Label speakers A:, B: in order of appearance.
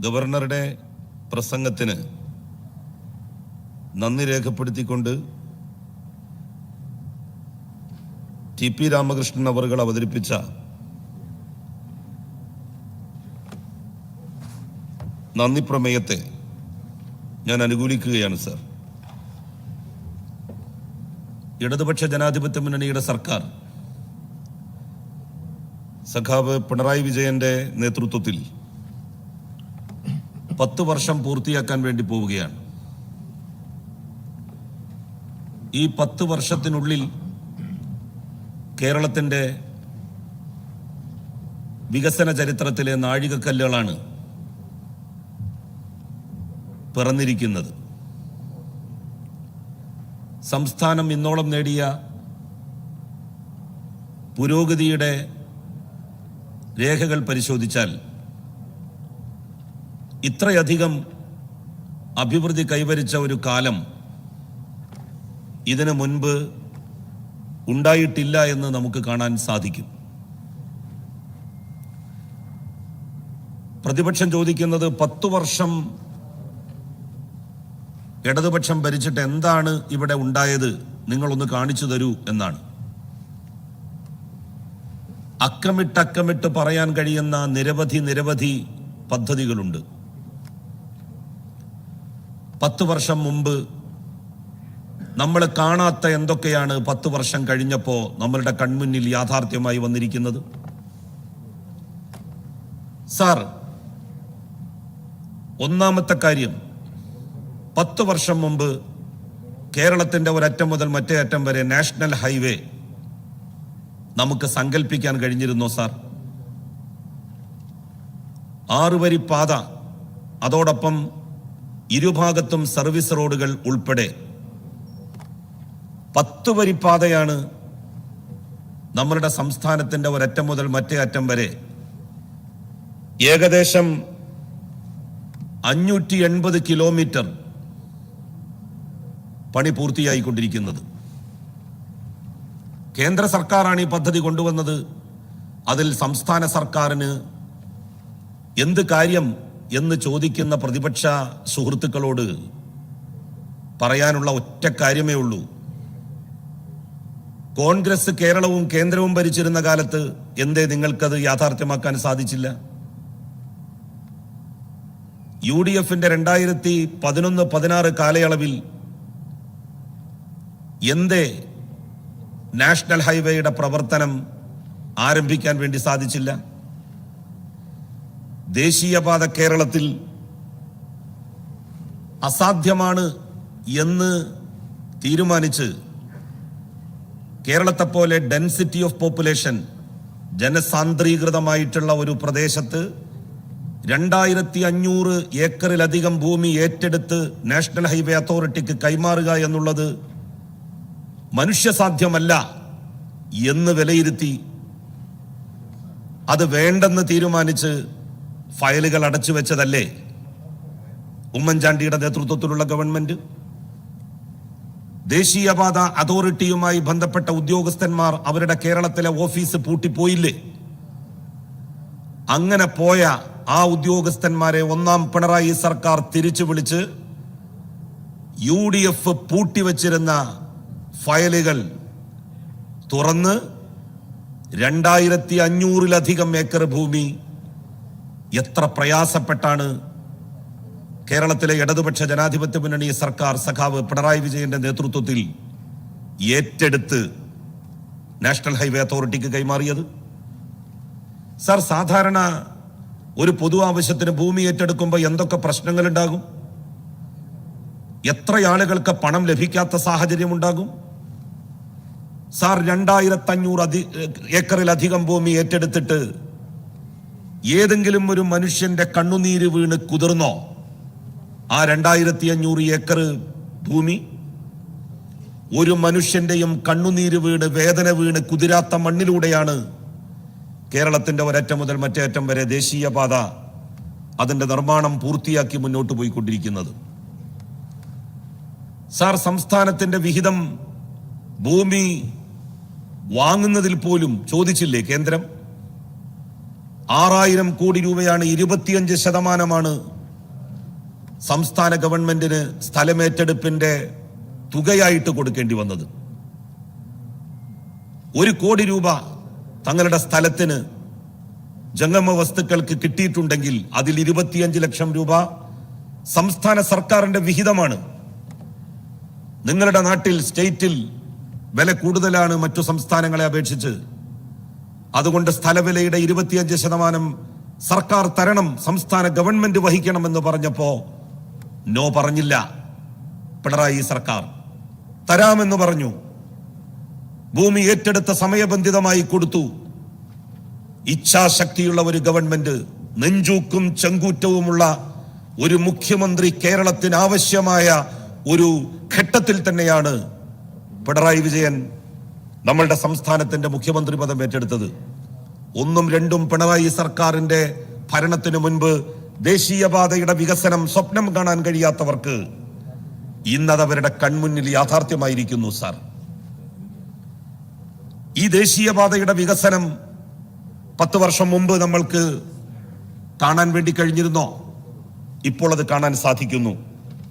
A: ഗവർണറുടെ പ്രസംഗത്തിന് നന്ദി രേഖപ്പെടുത്തിക്കൊണ്ട് ടി പി രാമകൃഷ്ണൻ അവറുകൾ അവതരിപ്പിച്ച നന്ദി പ്രമേയത്തെ ഞാൻ അനുകൂലിക്കുകയാണ് സർ. ഇടതുപക്ഷ ജനാധിപത്യ മുന്നണിയുടെ സർക്കാർ സഖാവ് പിണറായി വിജയന്റെ നേതൃത്വത്തിൽ പത്ത് വർഷം പൂർത്തിയാക്കാൻ വേണ്ടി പോവുകയാണ്. ഈ പത്ത് വർഷത്തിനുള്ളിൽ കേരളത്തിന്റെ വികസന ചരിത്രത്തിലെ നാഴികക്കല്ലുകളാണ് പിറന്നിരിക്കുന്നത്. സംസ്ഥാനം ഇന്നോളം നേടിയ പുരോഗതിയുടെ രേഖകൾ പരിശോധിച്ചാൽ ഇത്രയധികം അഭിവൃദ്ധി കൈവരിച്ച ഒരു കാലം ഇതിനു മുൻപ് ഉണ്ടായിട്ടില്ല എന്ന് നമുക്ക് കാണാൻ സാധിക്കും. പ്രതിപക്ഷം ചോദിക്കുന്നത് പത്തു വർഷം ഇടതുപക്ഷം ഭരിച്ചിട്ട് എന്താണ് ഇവിടെ ഉണ്ടായത് നിങ്ങളൊന്ന് കാണിച്ചു തരൂ എന്നാണ്. അക്കമിട്ട് അക്കമിട്ട് പറയാൻ കഴിയുന്ന നിരവധി നിരവധി പദ്ധതികളുണ്ട്. പത്ത് വർഷം മുമ്പ് നമ്മൾ കാണാത്ത എന്തൊക്കെയാണ് പത്ത് വർഷം കഴിഞ്ഞപ്പോൾ നമ്മളുടെ കൺമുന്നിൽ യാഥാർത്ഥ്യമായി വന്നിരിക്കുന്നത്? സാർ ഒന്നാമത്തെ കാര്യം പത്ത് വർഷം മുമ്പ് കേരളത്തിന്റെ ഒരറ്റം മുതൽ മറ്റേ അറ്റം വരെ നാഷണൽ ഹൈവേ നമുക്ക് സങ്കല്പിക്കാൻ കഴിഞ്ഞിരുന്നോ സാർ? ആറുവരി പാത അതോടൊപ്പം ഇരുഭാഗത്തും സർവീസ് റോഡുകൾ ഉൾപ്പെടെ പത്ത് വരി പാതയാണ് നമ്മളുടെ സംസ്ഥാനത്തിന്റെ ഒരറ്റം മുതൽ മറ്റേ അറ്റം വരെ. ഏകദേശം അഞ്ഞൂറ്റി എൺപത് കിലോമീറ്റർ പണി പൂർത്തിയായിക്കൊണ്ടിരിക്കുന്നത്. കേന്ദ്ര സർക്കാരാണ് ഈ പദ്ധതി കൊണ്ടുവന്നത്. അതിൽ സംസ്ഥാന സർക്കാരിന് എന്ത് കാര്യം എന്ന് ചോദിക്കുന്ന പ്രതിപക്ഷ സുഹൃത്തുക്കളോട് പറയാനുള്ള ഒറ്റ കാര്യമേ ഉള്ളൂ. കോൺഗ്രസ് കേരളവും കേന്ദ്രവും ഭരിച്ചിരുന്ന കാലത്ത് എന്തേ നിങ്ങൾക്കത് യാഥാർത്ഥ്യമാക്കാൻ സാധിച്ചില്ല? യു ഡി എഫിന്റെ രണ്ടായിരത്തി പതിനൊന്ന് പതിനാറ് കാലയളവിൽ എന്തേ നാഷണൽ ഹൈവേയുടെ പ്രവർത്തനം ആരംഭിക്കാൻ വേണ്ടി സാധിച്ചില്ല? ദേശീയപാത കേരളത്തിൽ അസാധ്യമാണ് എന്ന് തീരുമാനിച്ച് കേരളത്തെ പോലെ ഡെൻസിറ്റി ഓഫ് പോപ്പുലേഷൻ ജനസാന്ദ്രീകൃതമായിട്ടുള്ള ഒരു പ്രദേശത്ത് രണ്ടായിരത്തി അഞ്ഞൂറ് ഏക്കറിലധികം ഭൂമി ഏറ്റെടുത്ത് നാഷണൽ ഹൈവേ അതോറിറ്റിക്ക് കൈമാറുക എന്നുള്ളത് മനുഷ്യസാധ്യമല്ല എന്ന് വിലയിരുത്തി അത് വേണ്ടെന്ന് തീരുമാനിച്ച് ഫയലുകൾ അടച്ചു വെച്ചതല്ലേ? ഉമ്മൻചാണ്ടിയുടെ നേതൃത്വത്തിലുള്ള ഗവൺമെന്റ്? ദേശീയപാത അതോറിറ്റിയുമായി ബന്ധപ്പെട്ട ഉദ്യോഗസ്ഥന്മാർ അവരുടെ കേരളത്തിലെ ഓഫീസ് പൂട്ടിപ്പോയില്ലേ? അങ്ങനെ പോയ ആ ഉദ്യോഗസ്ഥന്മാരെ ഒന്നാം പിണറായി സർക്കാർ തിരിച്ചു വിളിച്ച് യു ഡി എഫ് പൂട്ടിവച്ചിരുന്ന ഫയലുകൾ തുറന്ന് രണ്ടായിരത്തി അഞ്ഞൂറിലധികം ഏക്കർ ഭൂമി എത്ര പ്രയാസപ്പെട്ടാണ് കേരളത്തിലെ ഇടതുപക്ഷ ജനാധിപത്യ മുന്നണി സർക്കാർ സഖാവ് പിണറായി വിജയന്റെ നേതൃത്വത്തിൽ ഏറ്റെടുത്ത് നാഷണൽ ഹൈവേ അതോറിറ്റിക്ക് കൈമാറിയത്? സാർ സാധാരണ ഒരു പൊതു ആവശ്യത്തിന് ഭൂമി ഏറ്റെടുക്കുമ്പോൾ എന്തൊക്കെ പ്രശ്നങ്ങൾ ഉണ്ടാകും എത്ര ആളുകൾക്ക് പണം ലഭിക്കാത്ത സാഹചര്യം ഉണ്ടാകും സാർ രണ്ടായിരത്തി അഞ്ഞൂറ് അധി ഏക്കറിലധികം ഭൂമി ഏറ്റെടുത്തിട്ട് ഏതെങ്കിലും ഒരു മനുഷ്യന്റെ കണ്ണുനീര് വീണ് കുതിർന്നോ? ആ രണ്ടായിരത്തി അഞ്ഞൂറ് ഏക്കർ ഭൂമി ഒരു മനുഷ്യന്റെയും കണ്ണുനീര് വീണ് വേദന വീണ് കുതിരാത്ത മണ്ണിലൂടെയാണ് കേരളത്തിന്റെ ഒരറ്റം മുതൽ മറ്റേ അറ്റം വരെ ദേശീയപാത അതിന്റെ നിർമ്മാണം പൂർത്തിയാക്കി മുന്നോട്ട് പോയിക്കൊണ്ടിരിക്കുന്നത്. സാർ സംസ്ഥാനത്തിന്റെ വിഹിതം ഭൂമി വാങ്ങുന്നതിൽ പോലും ചോദിച്ചില്ലേ കേന്ദ്രം? ആറായിരം കോടി രൂപയാണ് ഇരുപത്തിയഞ്ച് ശതമാനമാണ് സംസ്ഥാന ഗവൺമെന്റിന് സ്ഥലമേറ്റെടുപ്പിന്റെ തുകയായിട്ട് കൊടുക്കേണ്ടി വന്നത്. ഒരു കോടി രൂപ തങ്ങളുടെ സ്ഥലത്തിന് ജംഗമ വസ്തുക്കൾക്ക് കിട്ടിയിട്ടുണ്ടെങ്കിൽ അതിൽ ഇരുപത്തിയഞ്ച് ലക്ഷം രൂപ സംസ്ഥാന സർക്കാരിന്റെ വിഹിതമാണ്. നിങ്ങളുടെ നാട്ടിൽ സ്റ്റേറ്റിൽ വില കൂടുതലാണ് മറ്റു സംസ്ഥാനങ്ങളെ അപേക്ഷിച്ച്. അതുകൊണ്ട് സ്ഥലവിലയുടെ ഇരുപത്തിയഞ്ച് ശതമാനം സർക്കാർ തരണം സംസ്ഥാന ഗവൺമെന്റ് വഹിക്കണമെന്ന് പറഞ്ഞപ്പോ നോ പറഞ്ഞില്ല. പിണറായി സർക്കാർ തരാമെന്ന് പറഞ്ഞു. ഭൂമി ഏറ്റെടുത്ത സമയബന്ധിതമായി കൊടുത്തു. ഇച്ഛാശക്തിയുള്ള ഒരു ഗവൺമെന്റ് നെഞ്ചൂക്കും ചെങ്കൂറ്റവുമുള്ള ഒരു മുഖ്യമന്ത്രി കേരളത്തിന് ആവശ്യമായ ഒരു ഘട്ടത്തിൽ തന്നെയാണ് പിണറായി വിജയൻ നമ്മളുടെ സംസ്ഥാനത്തിന്റെ മുഖ്യമന്ത്രി പദം ഏറ്റെടുത്തത്. ഒന്നും രണ്ടും പിണറായി സർക്കാരിന്റെ ഭരണത്തിനു മുൻപ് ദേശീയപാതയുടെ വികസനം സ്വപ്നം കാണാൻ കഴിയാത്തവർക്ക് ഇന്നത് അവരുടെ കൺമുന്നിൽ യാഥാർത്ഥ്യമായിരിക്കുന്നു സാർ. ഈ ദേശീയപാതയുടെ വികസനം പത്ത് വർഷം മുമ്പ് നമ്മൾക്ക് കാണാൻ വേണ്ടി കഴിഞ്ഞിരുന്നോ? ഇപ്പോൾ അത് കാണാൻ സാധിക്കുന്നു.